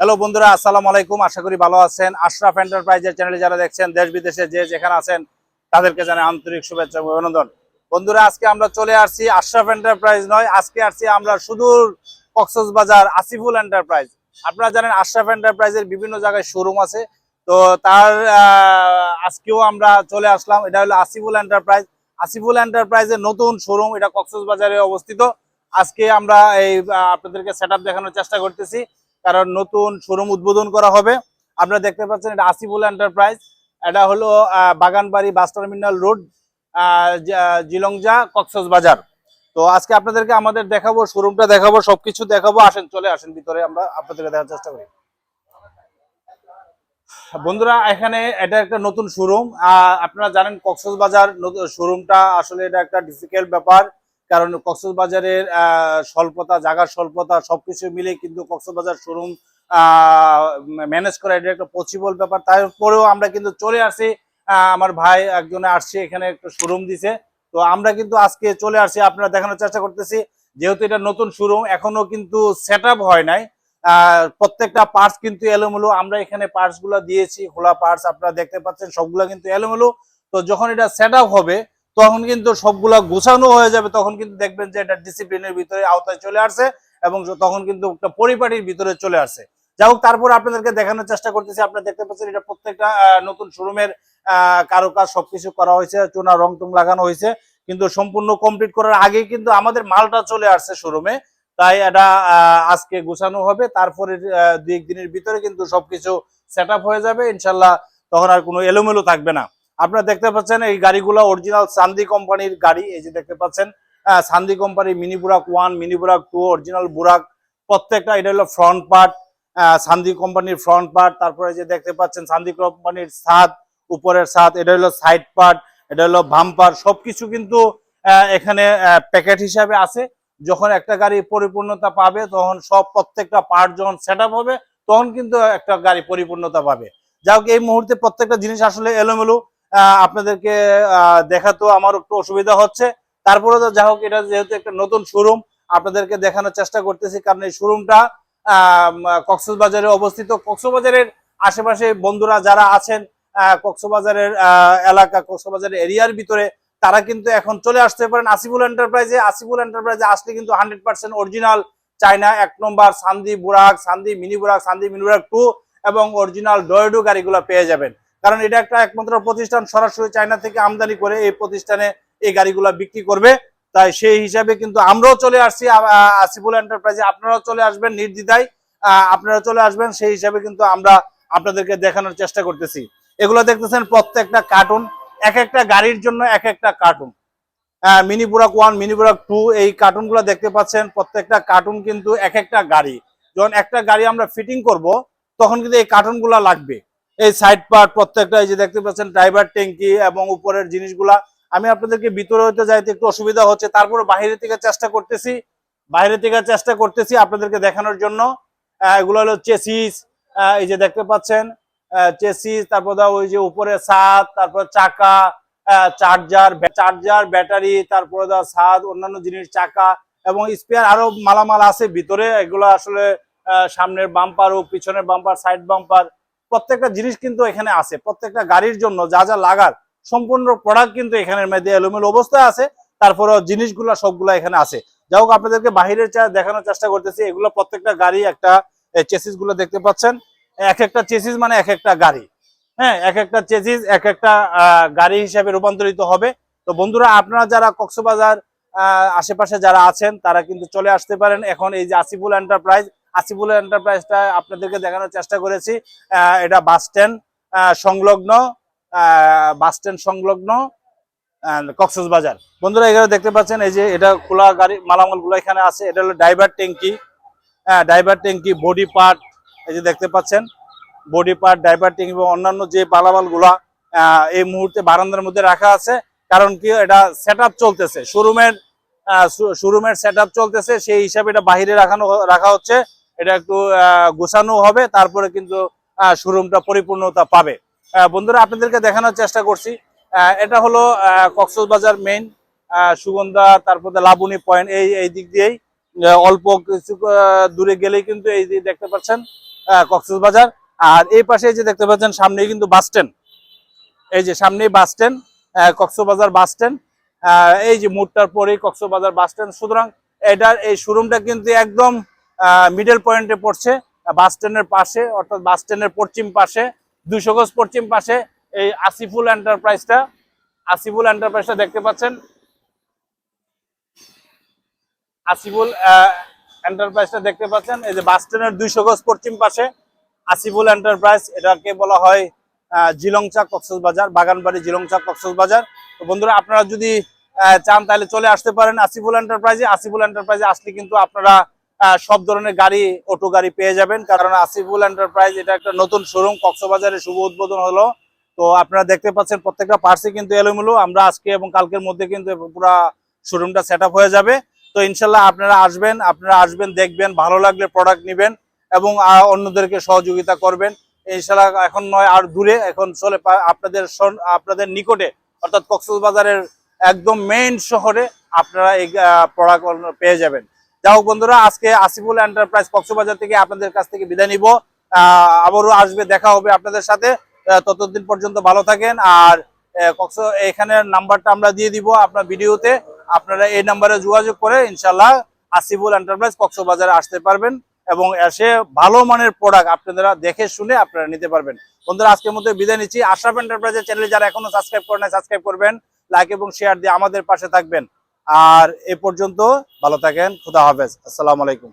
Hello বন্ধুরা, আসসালামু আলাইকুম। আশা করি ভালো আছেন। আশরাফ এন্টারপ্রাইজের চ্যানেলে যারা দেখছেন, দেশ বিদেশে যে যেখানে আছেন, তাদেরকে জানাই আন্তরিক শুভেচ্ছা এবং অভিনন্দন। বন্ধুরা, আজকে আমরা চলে আসছি আশরাফ এন্টারপ্রাইজ নয়, আজকে আসছি আমরা সুদূর কক্সবাজার আসিফুল এন্টারপ্রাইজ আপনারা জানেন আশরাফ এন্টারপ্রাইজের বিভিন্ন জায়গায় শোরুম আছে। তো তার আজকেও আমরা চলে আসলাম। এটা হলো আসিফুল এন্টারপ্রাইজ আসিফুল এন্টারপ্রাইজের নতুন শোরুম এটা কক্সবাজারে অবস্থিত। আজকে আমরা এই আপনাদেরকে সেট দেখানোর চেষ্টা করতেছি। কারণ নতুন শোরুম উদ্বোধন করা হবে। আপনারা দেখতে পাচ্ছেন এটা আসিফুল এন্টারপ্রাইজ। এটা হলো Baganbari bus terminal road Jhilongja Cox's Bazar তো আজকে আপনাদেরকে আমাদের দেখাবো, শোরুমটা দেখাবো, সবকিছু দেখাবো। আসেন, চলে আসেন, ভিতরে আমরা আপনাদেরকে দেখার চেষ্টা করি। বন্ধুরা, এখানে এটা একটা নতুন শোরুম। আপনারা জানেন কক্সস কক্সবাজার শোরুমটা আসলে এটা একটা ডিফিকাল্ট ব্যাপার। কারণ কক্সবাজারের স্বল্পতা জায়গার স্বল্পতা সবকিছু মিলে কিন্তু কক্সবাজার শোরুম ম্যানেজ করা এটা একটা পসিবল ব্যাপার। তারপরেও আমরা কিন্তু চলে আসি আমার ভাই একজনে আসছে এখানে একটা শোরুম দিছে। তো আমরা কিন্তু আজকে চলে আসছি আপনারা দেখানোর চেষ্টা করতেছি। যেহেতু এটা নতুন শোরুম, এখনও কিন্তু সেট হয় নাই। প্রত্যেকটা পার্টস কিন্তু এলোমেলো। আমরা এখানে পার্টসগুলো দিয়েছি, খোলা পার্টস আপনারা দেখতে পাচ্ছেন, সবগুলা কিন্তু এলোমেলো। তো যখন এটা সেট হবে তখন কিন্তু সবগুলা গোছানো হয়ে যাবে, তখন কিন্তু দেখবেন যে এটা ডিসিপ্লিনের ভিতরে আওতায় চলে আসছে এবং তখন কিন্তু একটা পরিপাটির ভিতরে চলে আসছে। যাই হোক, তারপর আপনাদেরকে দেখানোর চেষ্টা করতেছি। আপনারা দেখতে পাচ্ছেন এটা প্রত্যেকটা নতুন শোরুমের কারুকাজ সবকিছু করা হয়েছে, চুনা, রং টং লাগানো হয়েছে। কিন্তু সম্পূর্ণ কমপ্লিট করার আগেই কিন্তু আমাদের মালটা চলে আসছে শোরুমে। তাই এটা আজকে গোছানো হবে। তারপরে দুই একদিনের ভিতরে কিন্তু সবকিছু সেট হয়ে যাবে। ইনশাল্লাহ তখন আর কোনো এলোমেলো থাকবে না। আপনারা দেখতে পাচ্ছেন এই গাড়িগুলো অরিজিনাল সান্দি কোম্পানির গাড়ি, এই যে দেখতে পাচ্ছেন সান্দি কোম্পানির mini Burak one mini Burak two original Burak প্রত্যেকটা, এটা হলো ফ্রন্ট পার্ট সান্দি কোম্পানির ফ্রন্ট পার্ট তারপরে যে দেখতে পাচ্ছেন সান্দি কোম্পানির ছাদ উপরের ছাদ এটা হলো সাইড পার্ট এটা হলো বাম্পার সবকিছু কিন্তু এখানে প্যাকেট হিসাবে আছে। যখন একটা গাড়ি পরিপূর্ণতা পাবে, তখন সব প্রত্যেকটা পার্ট যখন সেট হবে, তখন কিন্তু একটা গাড়ি পরিপূর্ণতা পাবে। যাই এই মুহূর্তে প্রত্যেকটা জিনিস আসলে এলোমেলো আপনাদেরকে আহ, দেখাতেও আমার একটু অসুবিধা হচ্ছে। তারপরে তো যাই হোক এটা যেহেতু একটা নতুন শোরুম আপনাদেরকে দেখানোর চেষ্টা করতেছি। কারণ এই শোরুমটা কক্সবাজারে অবস্থিত। কক্সবাজারের আশেপাশে বন্ধুরা যারা আছেন কক্সবাজারের এলাকা কক্সবাজারের এরিয়ার ভিতরে তারা কিন্তু এখন চলে আসতে পারেন। আসিফুল এন্টারপ্রাইজে আসিফুল এন্টারপ্রাইজে আসলে কিন্তু হান্ড্রেড পার্সেন্ট অরিজিনাল চায়না এক নম্বর সান্দি বুরাক সান্দি মিনি বুরাক সান্দি মিনি বুরাক টু এবং অরিজিনাল ডয়েডো গাড়িগুলো পেয়ে যাবেন। কারণ এটা একটা একমাত্র প্রতিষ্ঠান সরাসরি চায়না থেকে আমদানি করে এই প্রতিষ্ঠানে এই গাড়িগুলো বিক্রি করবে। তাই সেই হিসাবে কিন্তু আমরাও চলে আসছি আসিফুল এন্টারপ্রাইজে আপনারাও চলে আসবেন নির্দ্বিধায়। আপনারা চলে আসবেন, সেই হিসাবে কিন্তু আমরা আপনাদেরকে দেখানোর চেষ্টা করতেছি। এগুলো দেখতেছেন প্রত্যেকটা কার্টুন এক একটা গাড়ির জন্য এক একটা carton mini Burak one mini Burak two এই কার্টুনগুলো দেখতে পাচ্ছেন, প্রত্যেকটা কার্টুন কিন্তু এক একটা গাড়ি। যখন একটা গাড়ি আমরা ফিটিং করব, তখন কিন্তু এই কার্টুনগুলা লাগবে। এই সাইড পার্ট প্রত্যেকটা, এই যে দেখতে পাচ্ছেন ড্রাইভার ট্যাঙ্কি এবং উপরের জিনিসগুলা। আমি আপনাদেরকে ভিতরে হইতে যাইতে একটু অসুবিধা হচ্ছে, তারপরে বাইরে থেকে চেষ্টা করতেছি বাইরে থেকে চেষ্টা করতেছি আপনাদেরকে দেখানোর জন্য। এগুলো হলো চেসিস এই যে দেখতে পাচ্ছেন চেসিস তারপর ওই যে উপরে ছাদ তারপর চাকা চার্জার চার্জার ব্যাটারি তারপরে দাও ছাদ অন্যান্য জিনিস, চাকা এবং স্পেয়ার আরও মালামাল আছে ভিতরে। এগুলো আসলে সামনের বাম্পার ও পিছনের বাম্পার সাইড বাম্পার প্রত্যেকটা জিনিস কিন্তু এখানে আছে। প্রত্যেকটা গাড়ির জন্য যা যা লাগার সম্পূর্ণ প্রোডাক্ট কিন্তু এখানের মধ্যে এলোমেলো অবস্থায় আছে। তারপরে জিনিসগুলো সবগুলো এখানে আছে। যাই হোক আপনাদেরকে বাহিরের চা দেখানোর চেষ্টা করতেছি। এগুলো প্রত্যেকটা গাড়ি একটা চেসিসগুলো দেখতে পাচ্ছেন। এক একটা চেসিস মানে এক একটা গাড়ি। হ্যাঁ এক একটা চেসিস এক একটা গাড়ি হিসাবে রূপান্তরিত হবে। তো বন্ধুরা, আপনারা যারা কক্সবাজার আশেপাশে যারা আছেন, তারা কিন্তু চলে আসতে পারেন। এখন এই যে আসিফুল এন্টারপ্রাইজ আসিফুল এন্টারপ্রাইজটা আপনাদেরকে দেখানোর চেষ্টা করেছি। এটা বাস স্ট্যান্ড সংলগ্ন বাস স্ট্যান্ড সংলগ্ন কক্সবাজার বন্ধুরা এখানে দেখতে পাচ্ছেন এই যে এটা খোলা গাড়ি মালামালগুলো এখানে আছে। এটা হলো ড্রাইভার ট্যাঙ্কি। ড্রাইভার ট্যাঙ্কি বডি পার্ট এই যে দেখতে পাচ্ছেন বডি পার্ট ড্রাইভার ট্যাঙ্কি এবং অন্যান্য যে মালামালগুলা আহ, এই মুহূর্তে বারান্দার মধ্যে রাখা আছে। কারণ কি এটা সেট চলতেছে। শোরুমের শোরুমের সেট চলতেছে। সেই হিসাবে এটা বাহিরে রাখানো রাখা হচ্ছে। এটা একটু গোছানো হবে, তারপরে কিন্তু শোরুমটা পরিপূর্ণতা পাবে। বন্ধুরা, আপনাদেরকে দেখানোর চেষ্টা করছি। এটা হলো কক্সবাজার মেইন সুগন্ধা, তারপরে লাবণী পয়েন্ট এই এই দিক দিয়েই অল্প কিছু দূরে গেলেই কিন্তু এই যে দেখতে পাচ্ছেন কক্সবাজার। আর এই পাশে যে দেখতে পাচ্ছেন, সামনেই কিন্তু বাস স্ট্যান্ড এই যে সামনেই bus stand Cox's Bazar bus stand এই যে মোড়টার পরেই কক্সবাজার বাস স্ট্যান্ড সুতরাং, এটার এই শোরুমটা কিন্তু একদম মিডল পয়েন্টে পড়ছে বাস স্ট্যান্ডের পাশে, অর্থাৎ বাস স্ট্যান্ডের পশ্চিম পাশে, দুইশো গজ পশ্চিম পাশে এই আসিফুল এন্টারপ্রাইজটা আসিফুল এন্টারপ্রাইজটা দেখতে পাচ্ছেন। আসিফুল এন্টারপ্রাইজটা দেখতে পাচ্ছেন। এই যে বাস স্ট্যান্ডের দুইশো গজ পশ্চিম পাশে আসিফুল এন্টারপ্রাইজ এটাকে বলা হয় জিলংচা কক্সবাজার, বাগানবাড়ি জিলংচা কক্সবাজার। তো বন্ধুরা, আপনারা যদি চান তাহলে চলে আসতে পারেন আসিফুল এন্টারপ্রাইজে আসিফুল এন্টারপ্রাইজে আসলে কিন্তু আপনারা সব ধরনের গাড়ি অটো গাড়ি পেয়ে যাবেন। কারণ আসিফুল এন্টারপ্রাইজ এটা একটা নতুন শোরুম কক্সবাজারে শুভ উদ্বোধন হলো। তো আপনারা দেখতে পাচ্ছেন প্রত্যেকটা পার্সি কিন্তু এলোমেলো। আমরা আজকে এবং কালকের মধ্যে কিন্তু পুরো শোরুমটা সেট হয়ে যাবে। তো ইনশাল্লাহ আপনারা আসবেন আপনারা আসবেন, দেখবেন, ভালো লাগলে প্রোডাক্ট নেবেন এবং অন্যদেরকে সহযোগিতা করবেন। ইনশাল্লাহ এখন নয়, আর দূরে এখন চলে আপনাদের আপনাদের নিকটে, অর্থাৎ কক্সবাজারের একদম মেইন শহরে আপনারা এই প্রোডাক্ট পেয়ে যাবেন। যাই হোক বন্ধুরা, আজকে আসিফুল এন্টারপ্রাইজ কক্সবাজার থেকে আপনাদের কাছ থেকে বিদায় নিব। আবারও আসবে, দেখা হবে আপনাদের সাথে। ততদিন পর্যন্ত ভালো থাকেন। আর কক্স এখানে নাম্বারটা আমরা দিয়ে দিব আপনার ভিডিওতে। আপনারা এই নাম্বারে যোগাযোগ করে ইনশাল্লাহ আসিফুল এন্টারপ্রাইজ কক্সবাজারে আসতে পারবেন এবং এসে ভালো মানের প্রোডাক্ট আপনারা দেখে শুনে আপনারা নিতে পারবেন। বন্ধুরা, আজকের মধ্যে বিদায় নিচ্ছি। আশরাফ এন্টারপ্রাইজের চ্যানেলে যারা এখনও সাবস্ক্রাইব করেন সাবস্ক্রাইব করবেন। লাইক এবং শেয়ার দিয়ে আমাদের পাশে থাকবেন। আর এ পর্যন্ত ভালো থাকেন খুদা হাফেজ। আসসালামু আলাইকুম।